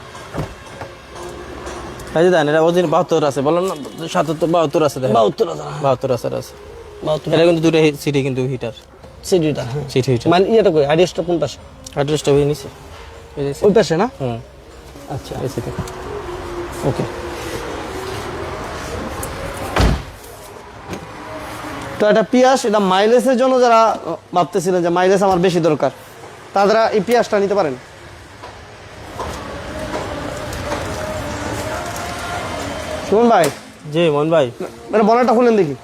[SPEAKER 2] এই যে দেন এটা ওজন বাহাত্তর আছে বললাম না সাতাত্তর বাহাত্তর আছে দেখেন।
[SPEAKER 1] বাহাত্তর হাজার
[SPEAKER 2] বাহাত্তর আছে আছে।
[SPEAKER 1] বাহাত্তর।
[SPEAKER 2] এটা কিন্তু দুটো সিটি কিন্তু হিটার।
[SPEAKER 1] সিডিটা হ্যাঁ।
[SPEAKER 2] Seat heater.
[SPEAKER 1] মানে ইয়েটা কই আইডল কোন পাশে?
[SPEAKER 2] অ্যাড্রেসটা হয়ে নিছে এই যে
[SPEAKER 1] ওই পাশে না?
[SPEAKER 2] হুম।
[SPEAKER 1] আচ্ছা।
[SPEAKER 2] এই সিটি।
[SPEAKER 1] ওকে। তো এটা পিয়াস এটা মাইলেজের জন্য যারা ভাবতেছিলেন যে মাইলেজ আমার বেশি দরকার তারা এই পিয়াসটা নিতে পারেন? শুনুন ভাই?
[SPEAKER 2] জি মোহন ভাই।
[SPEAKER 1] এটা বনারটা খুলেন দেখি।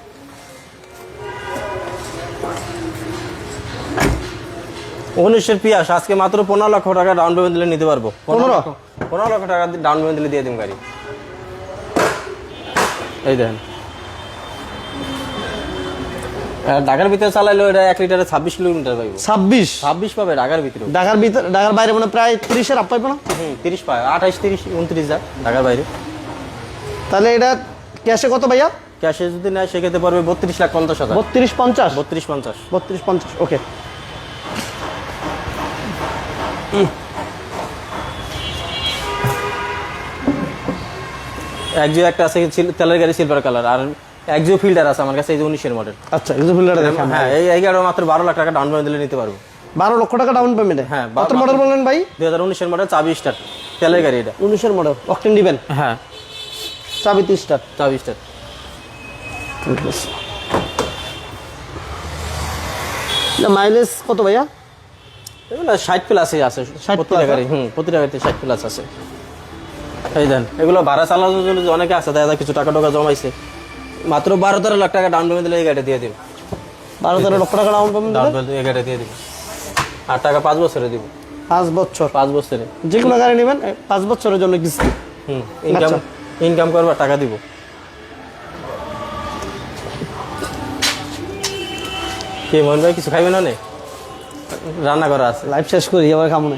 [SPEAKER 2] উনিশের পিয়াস আজকে মাত্র পনেরো লক্ষ টাকা ডাউন পেমেন্ট দিলে নিতে পারব।
[SPEAKER 1] পনেরো?
[SPEAKER 2] পনেরো? লক্ষ টাকা ডাউন পেমেন্ট দিলে দিয়ে দিন গাড়ি। এই দেখেন। ঢাকার ভিতরে চালাইলো এটা এক লিটারে ছাব্বিশ কিলোমিটার পাইবো।
[SPEAKER 1] ছাব্বিশ?
[SPEAKER 2] ছাব্বিশ পাবে ঢাকার ভিতরে
[SPEAKER 1] ঢাকার ভিতরে ঢাকার বাইরে মানে প্রায় তিরিশের আপ পাইবো না?
[SPEAKER 2] হুম তিরিশ পায় আঠাইশ তিরিশ উনত্রিশ যাক ঢাকার বাইরে।
[SPEAKER 1] তাহলে এটা ক্যাশে কত ভাইয়া?
[SPEAKER 2] ক্যাশে যদি নেয় সেক্ষেত্রে পারবে বত্রিশ লাখ পঞ্চাশ হাজার।
[SPEAKER 1] বত্রিশ পঞ্চাশ?
[SPEAKER 2] বত্রিশ পঞ্চাশ।
[SPEAKER 1] বত্রিশ পঞ্চাশ ওকে।
[SPEAKER 2] একজিও একটা আছে তেলের গাড়ি সিলভার কালার আর একজিও ফিল্টার আছে আমার কাছে এই যে উনিশের মডেল
[SPEAKER 1] আচ্ছা কিছু ফিল্টার
[SPEAKER 2] হ্যাঁ এই এই গাড়ি মাত্র বারো লাখ টাকা ডাউন পেমেন্ট দিলে নিতে পারব।
[SPEAKER 1] বারো লক্ষ টাকা ডাউন পেমেন্টে
[SPEAKER 2] হ্যাঁ,
[SPEAKER 1] কত মডেল বললেন ভাই?
[SPEAKER 2] দুই হাজার উনিশের মডেল চাবি স্টার তেলের গাড়ি এটা।
[SPEAKER 1] উনিশের মডেল অকটেন দিবেন?
[SPEAKER 2] হ্যাঁ।
[SPEAKER 1] চাবিতে স্টার্ট
[SPEAKER 2] চাবি স্টার
[SPEAKER 1] ঠিক আছে মাইলেজ কত ভাইয়া?
[SPEAKER 2] এগুলো ষাট প্লাসই আছে
[SPEAKER 1] 60
[SPEAKER 2] প্রতিটা হুম প্রতিটা গাড়িতে ষাট প্লাস আছে। এই দেন এগুলো ভাড়া চালানোর জন্য অনেকে আছে দাদা কিছু টাকা টাকা জমাইছে। মাত্র বারো তেরো লাখ টাকা ডাউন পেমেন্ট দিলে এই গাড়ি দিয়ে দিবে।
[SPEAKER 1] বারো তেরো লক্ষ টাকা ডাউন পেমেন্ট
[SPEAKER 2] ডাউন পেমেন্ট এই গাড়ি দিয়ে দিবে। আর টাকা পাঁচ বছরে দিব।
[SPEAKER 1] পাঁচ বছর।
[SPEAKER 2] পাঁচ বছরে।
[SPEAKER 1] যে কোনো গাড়ি নেবেন পাঁচ বছরের জন্য কিস্তি।
[SPEAKER 2] হুম ইনকাম
[SPEAKER 1] আচ্ছা।
[SPEAKER 2] ইনকাম করবা টাকা দিব। কি মন ভাই কিছু খাইবে না রান্না করা আছে।
[SPEAKER 1] লাইফ শেষ করি আবার কামনে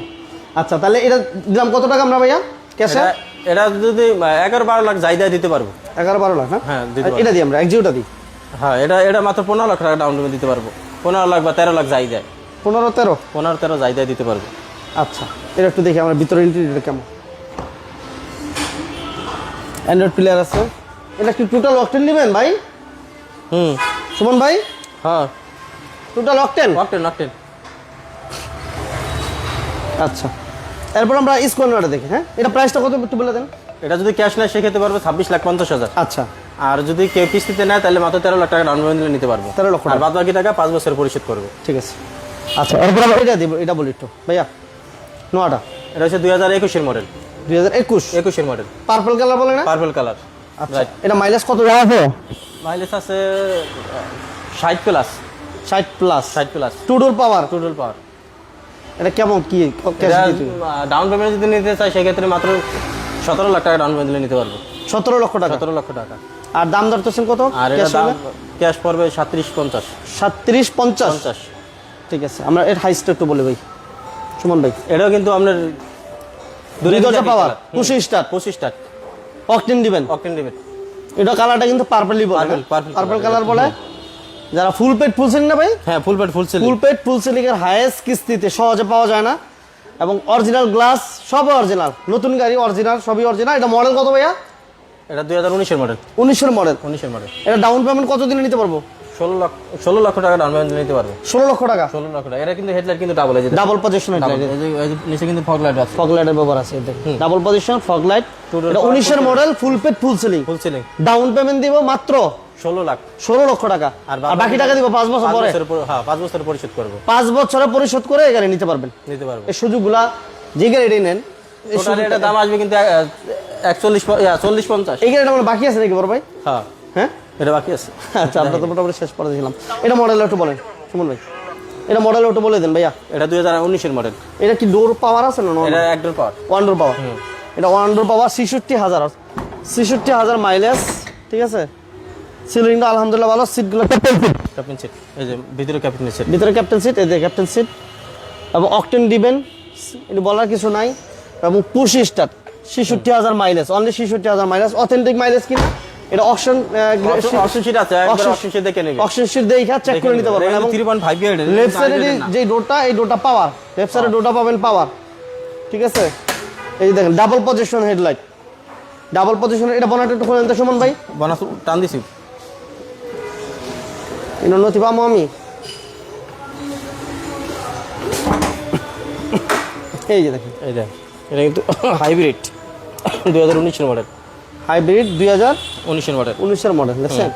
[SPEAKER 1] আচ্ছা তাহলে এটা দিলাম কত টাকা আমরা ভাইয়া? ক্যাশে
[SPEAKER 2] এটা- যদি এগারো বারো লাখ জায়দা দিতে পারব।
[SPEAKER 1] এগারো বারো লাখ
[SPEAKER 2] হ্যাঁ পারব।
[SPEAKER 1] এটা দিই আমরা একজিওটা দিই।
[SPEAKER 2] হ্যাঁ এটা এটা মাত্র পনেরো লাখ টাকা ডাউন পেমেন্ট দিতে পারব। পনেরো লাখ বা তেরো লাখ যাই দেয়।
[SPEAKER 1] পনেরো তেরো?
[SPEAKER 2] পনেরো তেরো যাই দেয় দিতে পারব।
[SPEAKER 1] আচ্ছা এটা একটু দেখি আমার ভিতরে ইন্টেরিয়র কেমন? অ্যান্ড্রয়েড প্লেয়ার আছে। এটা কি টোটাল অকটেন নেবেন ভাই?
[SPEAKER 2] হুম।
[SPEAKER 1] সুমন ভাই?
[SPEAKER 2] হ্যাঁ।
[SPEAKER 1] টোটাল অকটেন
[SPEAKER 2] অকটেন অকটেন
[SPEAKER 1] আচ্ছা। এরপর আমরা স্কোয়ারটা দেখি হ্যাঁ? এটা প্রাইসটা কত একটু বলে দেন।
[SPEAKER 2] এটা যদি ক্যাশ নেয় সেক্ষেত্রে পারবে ছাব্বিশ লাখ পঞ্চাশ হাজার।
[SPEAKER 1] আচ্ছা।
[SPEAKER 2] আর যদি কেউ কিস্তিতে নেয় তাহলে মাত্র তেরো লাখ টাকা ডাউন পেমেন্ট দিলে নিতে পারব।
[SPEAKER 1] 13 লক্ষ
[SPEAKER 2] আর বাদ বাকি টাকা পাঁচ বছর পরিশোধ করবে।
[SPEAKER 1] ঠিক আছে। আচ্ছা এরপর আমরা এটা দিব এটা বলি একটু। ভাইয়া নোয়াটা।
[SPEAKER 2] এটা হচ্ছে দুই হাজার একুশের মডেল
[SPEAKER 1] দুই হাজার একুশ।
[SPEAKER 2] একুশের মডেল
[SPEAKER 1] পার্পল কালার বলে না?
[SPEAKER 2] পার্পল কালার
[SPEAKER 1] আচ্ছা এটা মাইলেজ কত দেওয়া আছে?
[SPEAKER 2] মাইলেজ আছে ষাট প্লাস
[SPEAKER 1] ষাট প্লাস
[SPEAKER 2] ষাট plus
[SPEAKER 1] two door power
[SPEAKER 2] total power
[SPEAKER 1] এটা কেমন কি
[SPEAKER 2] ডাউন পেমেন্ট যদি নিতে চাই সেক্ষেত্রে মাত্র সতেরো লাখ টাকা ডাউন পেমেন্ট দিলে নিতে পারব।
[SPEAKER 1] সতেরো লক্ষ টাকা?
[SPEAKER 2] সতেরো লক্ষ টাকা।
[SPEAKER 1] আর দাম ধরতেছেন কত?
[SPEAKER 2] আর এটা ক্যাশ পড়বে সাত্রিশ পঞ্চাশ।
[SPEAKER 1] সাতত্রিশ পঞ্চাশ?
[SPEAKER 2] পঞ্চাশ।
[SPEAKER 1] ঠিক আছে আমরা এর হাইস্টটা একটু বলি ভাই। সুমন ভাই।
[SPEAKER 2] এটাও কিন্তু আপনার
[SPEAKER 1] দুই দরজা পাওয়ার। পঁচিশ স্টার
[SPEAKER 2] পঁচিশ টাকা
[SPEAKER 1] অকটেন দিবেন।
[SPEAKER 2] অকটেন লিমিট
[SPEAKER 1] এটা কালারটা কিন্তু পার্পলই বলে পার্পল কালার বলে। যারা ফুল পেট ফুল সিলিং না ভাই?
[SPEAKER 2] হ্যাঁ full paid full sale
[SPEAKER 1] full paid full sealing এর হাইয়েস্ট কিস্তিতে সহজে পাওয়া যায় না। এবং অরিজিনাল গ্লাস সবই অরিজিনাল নতুন গাড়ি অরিজিনাল সবই অরিজিনাল এটা মডেল কত ভাইয়া?
[SPEAKER 2] এটা দুই হাজার উনিশের মডেল
[SPEAKER 1] উনিশের মডেল
[SPEAKER 2] উনিশের মডেল
[SPEAKER 1] এটা ডাউন পেমেন্ট কত দিনে নিতে পারব?
[SPEAKER 2] ষোলো লক্ষ ষোলো লক্ষ টাকা ডাউন পেমেন্ট নিতে পারবে।
[SPEAKER 1] ষোলো লক্ষ টাকা?
[SPEAKER 2] ষোলো লক্ষ টাকা। এটা কিন্তু হেডলাইট কিন্তু ডাবল যে
[SPEAKER 1] ডাবল পজিশন
[SPEAKER 2] নিচে কিন্তু ফগ লাইট আছে।
[SPEAKER 1] ফগ লাইটের ব্যবহার আছে ডাবল পজিশন ফগ লাইট উনিশের model full paid full sealing
[SPEAKER 2] full sealing
[SPEAKER 1] down payment দিব মাত্র
[SPEAKER 2] ষোলো লাখ।
[SPEAKER 1] ষোলো লক্ষ টাকা। আর বাকি টাকা দিব পাঁচ বছর পরে।
[SPEAKER 2] হ্যাঁ পাঁচ বছর পরিশোধ করব।
[SPEAKER 1] পাঁচ বছরে পরিশোধ করে গাড়ি নিতে পারবেন।
[SPEAKER 2] নিতে পারব।
[SPEAKER 1] এই সুযোগগুলা যে গাড়িটাই নেন
[SPEAKER 2] এটা দাম আসবে কিন্তু একচল্লিশ চল্লিশ পঞ্চাশ।
[SPEAKER 1] এই গাড়িটা আমার বাকি আছে নাকি বড় ভাই?
[SPEAKER 2] হ্যাঁ।
[SPEAKER 1] হ্যাঁ?
[SPEAKER 2] এটা বাকি আছে?
[SPEAKER 1] আচ্ছা আমরা তো মোটামুটি শেষ করে দিলাম এটা মডেল একটু বলেন সুমন ভাই। এটা মডেল একটু বলে দেন ভাইয়া।
[SPEAKER 2] এটা দুই হাজার উনিশের মডেল
[SPEAKER 1] এটা কি ডোর পাওয়ার আছে না
[SPEAKER 2] এটা এক door power
[SPEAKER 1] one door power এটা ওয়ান ডোর পাওয়ার ছেষট্টি হাজার। ছেষট্টি হাজার মাইলেজ ঠিক আছে? সিলিংটা আলহামদুলিল্লাহ ভালো সিটগুলো ক্যাপ্টেন সিট
[SPEAKER 2] ক্যাপ্টেন সিট এই যে ভিতরে ক্যাপ্টেন সিট
[SPEAKER 1] ভিতরে ক্যাপ্টেন সিট এই যে ক্যাপ্টেন সিট এবং অকটেন দিবেন এটা বলার কিছু নাই। এবং পুশি স্টার্ট ছেষট্টি হাজার মাইলেজ অনলি ছেষট্টি হাজার মাইলেজ অথেন্টিক মাইলেজ কিনা? এটা অপশন
[SPEAKER 2] অপশন আছে অপশন দেখে
[SPEAKER 1] অপশন সিট দেখে চেক করে নিতে পারবেন এবং
[SPEAKER 2] ইয়ার
[SPEAKER 1] লেফট সাইডে যে ডোরটা এই ডোরটা পাওয়ার লেফট সাইডে ডোরটা পাবেন পাওয়ার ঠিক আছে? এই যে দেখেন double position headlight double position এটা বনাটা একটু খুলে নিতে সুমন ভাই।
[SPEAKER 2] বানাস টান দিছি।
[SPEAKER 1] এটা নথি পাবো আমি। এই যে দেখেন।
[SPEAKER 2] এই দেখ এটা কিন্তু হাইব্রিড দুই হাজার উনিশের মডেল
[SPEAKER 1] হাইব্রিড দুই হাজার
[SPEAKER 2] উনিশের মডেল
[SPEAKER 1] উনিশের মডেল দেখছেন?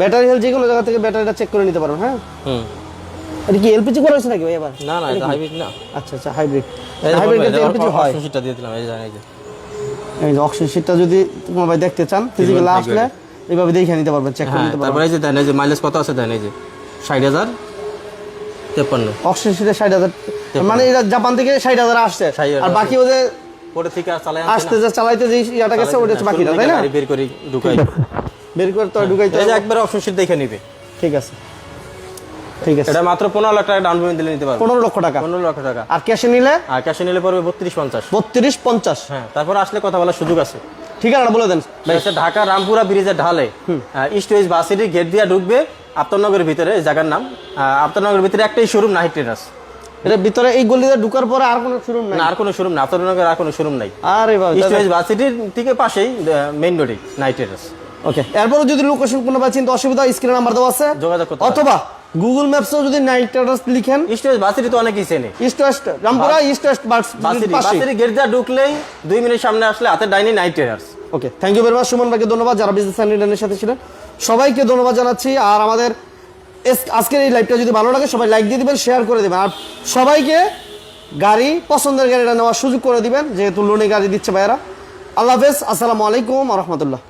[SPEAKER 1] ব্যাটারি হেলথ যে কোনো জায়গা থেকে ব্যাটারিটা চেক করে নিতে পারবেন হ্যাঁ?
[SPEAKER 2] হুম।
[SPEAKER 1] এটা কি এলপিজি করা হয়েছে নাকি ভাই এবার?
[SPEAKER 2] না না এটা হাইব্রিড না।
[SPEAKER 1] আচ্ছা আচ্ছা হাইব্রিড হাইব্রিড
[SPEAKER 2] যে
[SPEAKER 1] এলপিজি হয়।
[SPEAKER 2] সিটটা দিয়ে দিলাম এই যে এই যে।
[SPEAKER 1] অক্সিজেন যদি তোমার ভাই দেখতে চান ফিজিক্যাল। আসলে এইভাবে দেখে নিতে পারবেন চেক করে
[SPEAKER 2] হ্যাঁ
[SPEAKER 1] নিতে পারবেন।
[SPEAKER 2] তারপরে এই যে দেন এই যে মাইলেজ কত আছে দেন এই যে ষাট হাজার তেপ্পান্ন।
[SPEAKER 1] অক্সিজেন শিটে ষাট হাজার মানে এটা জাপান থেকে ষাট হাজার আসছে। আর বাকি ওদের
[SPEAKER 2] থেকে আর চালাই
[SPEAKER 1] আসতে যে চালাইতে যে ইয়াটা গেছে ওটা বাকিটা তাই না?
[SPEAKER 2] বের করি ঢুকাই।
[SPEAKER 1] বের করে তো ঢুকাইতে
[SPEAKER 2] এই যে একবার অপশন দেখে নিবে।
[SPEAKER 1] ঠিক আছে। ঠিক আছে।
[SPEAKER 2] এটা মাত্র পনেরো লাখ টাকা ডাউন পেমেন্ট দিলে নিতে পারবে।
[SPEAKER 1] পনেরো লক্ষ টাকা।
[SPEAKER 2] পনেরো লক্ষ টাকা।
[SPEAKER 1] আর ক্যাশে নিলে?
[SPEAKER 2] আর ক্যাশে নিলে পড়বে বত্রিশ পঞ্চাশ।
[SPEAKER 1] বত্রিশ পঞ্চাশ।
[SPEAKER 2] হ্যাঁ তারপর আসলে কথা বলার সুযোগ আছে।
[SPEAKER 1] ঠিকানাটা বলে দেন।
[SPEAKER 2] ঢাকা রামপুরা ব্রিজের ঢালে। ইস্ট ওয়েস্ট বাসিটি গেট দিয়ে ঢুকবে। আফতারনগরের ভিতরে জায়গার নাম। আফতারনগরের ভিতরে একটাই শোরুম নাহিট ট্রেডার্স
[SPEAKER 1] এটা ভিতরে এই গলিতে ঢুকার পরে আর কোনো শুরু নাই?
[SPEAKER 2] আর কোনো শোরুম না আফতারনগর আর কোনো শোরুম নাই।
[SPEAKER 1] আরে বাবা
[SPEAKER 2] ওয়েস্ট থেকে পাশেই মেইন রোডে নাইট ট্রেডার্স
[SPEAKER 1] ওকে এরপরও যদি লোকেশন কোনো বা চিন্তা অসুবিধা স্ক্রিনে নাম্বার দেওয়া আছে।
[SPEAKER 2] যোগাযোগ করতে
[SPEAKER 1] অথবা গুগল ম্যাপসেও যদি নাইট রাইডার্স লিখেন।
[SPEAKER 2] ইস্ট ওয়েস্ট বাসিটি তো অনেকেই চেনে।
[SPEAKER 1] East west Rampura east west
[SPEAKER 2] varsity varsity gate দিয়ে ঢুকলেই দুই মিনিট সামনে আসলে হাতে ডাইনি night riders
[SPEAKER 1] okay thank you very much Suman ভাইকে ধন্যবাদ যারা বিজনেস অ্যান্ড সাথে ছিলেন। সবাইকে ধন্যবাদ জানাচ্ছি আর আমাদের আজকের এই লাইভটা যদি ভালো লাগে, সবাই লাইক দিয়ে দেবেন শেয়ার করে দেবেন। আর সবাইকে গাড়ি, পছন্দের গাড়িটা নেওয়ার সুযোগ করে দিবেন, যেহেতু লোনে গাড়ি দিচ্ছে ভাইয়েরা। আল্লাহ হাফেজ, আসসালামু আলাইকুম রহমতুল্লাহ।